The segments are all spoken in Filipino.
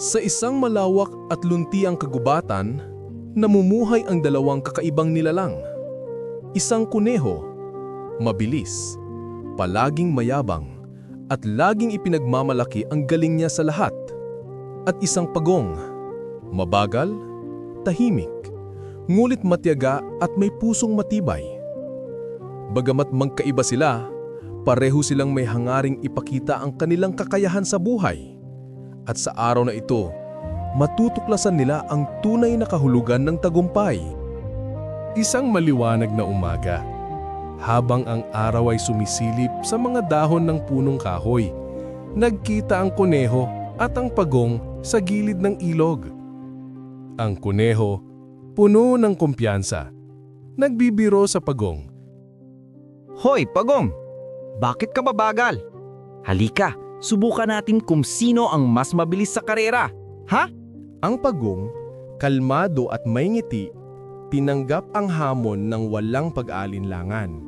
Sa isang malawak at luntiang kagubatan, namumuhay ang dalawang kakaibang nilalang. Isang kuneho, mabilis, palaging mayabang, at laging ipinagmamalaki ang galing niya sa lahat. At isang pagong, mabagal, tahimik, ngulit matyaga at may pusong matibay. Bagamat magkaiba sila, pareho silang may hangaring ipakita ang kanilang kakayahan sa buhay. At sa araw na ito, matutuklasan nila ang tunay na kahulugan ng tagumpay. Isang maliwanag na umaga, habang ang araw ay sumisilip sa mga dahon ng punong kahoy, nagkita ang kuneho at ang pagong sa gilid ng ilog. Ang kuneho, puno ng kumpiyansa, nagbibiro sa pagong. Hoy, Pagong! Bakit ka mabagal? Halika, subukan natin kung sino ang mas mabilis sa karera. Ha? Ang pagong, kalmado at may ngiti, tinanggap ang hamon ng walang pag-alinlangan.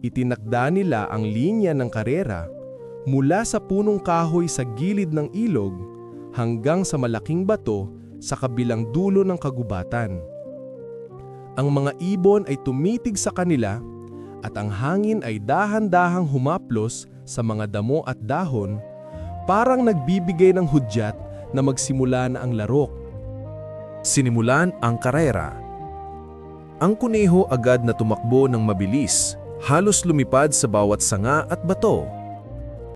Itinakda nila ang linya ng karera mula sa punong kahoy sa gilid ng ilog hanggang sa malaking bato sa kabilang dulo ng kagubatan. Ang mga ibon ay tumitig sa kanila at ang hangin ay dahan-dahang humaplos sa mga damo at dahon parang nagbibigay ng hudyat na magsimula na ang larok. Sinimulan ang karera. Ang kuneho agad na tumakbo ng mabilis, halos lumipad sa bawat sanga at bato.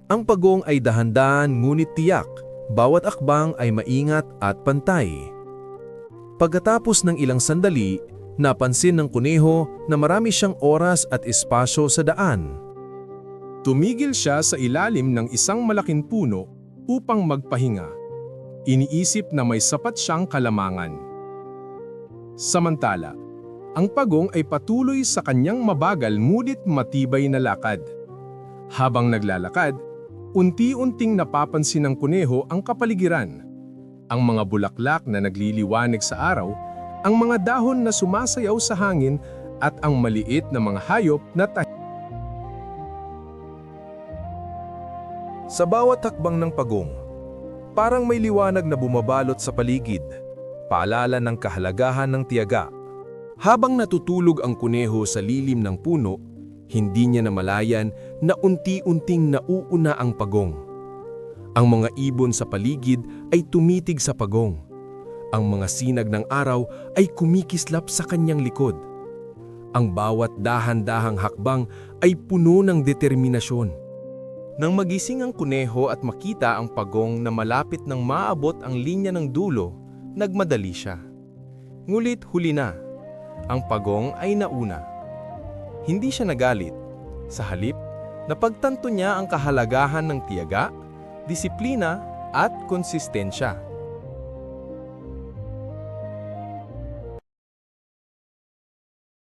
Ang pagong ay dahan-dahan ngunit tiyak, bawat akbang ay maingat at pantay. Pagkatapos ng ilang sandali, napansin ng kuneho na marami siyang oras at espasyo sa daan. Tumigil siya sa ilalim ng isang malaking puno upang magpahinga. Iniisip na may sapat siyang kalamangan. Samantala, ang pagong ay patuloy sa kanyang mabagal ngunit matibay na lakad. Habang naglalakad, unti-unting napapansin ng kuneho ang kapaligiran. Ang mga bulaklak na nagliliwanag sa araw, ang mga dahon na sumasayaw sa hangin at ang maliit na mga hayop na tahimik. Sa bawat hakbang ng pagong, parang may liwanag na bumabalot sa paligid, paalala ng kahalagahan ng tiyaga. Habang natutulog ang kuneho sa lilim ng puno, hindi niya namalayan na unti-unting nauuna ang pagong. Ang mga ibon sa paligid ay tumitig sa pagong. Ang mga sinag ng araw ay kumikislap sa kanyang likod. Ang bawat dahan-dahang hakbang ay puno ng determinasyon. Nang magising ang kuneho at makita ang pagong na malapit nang maabot ang linya ng dulo, nagmadali siya. Ngulit huli na, ang pagong ay nauna. Hindi siya nagalit. Sa halip, napagtanto niya ang kahalagahan ng tiyaga, disiplina at konsistensya.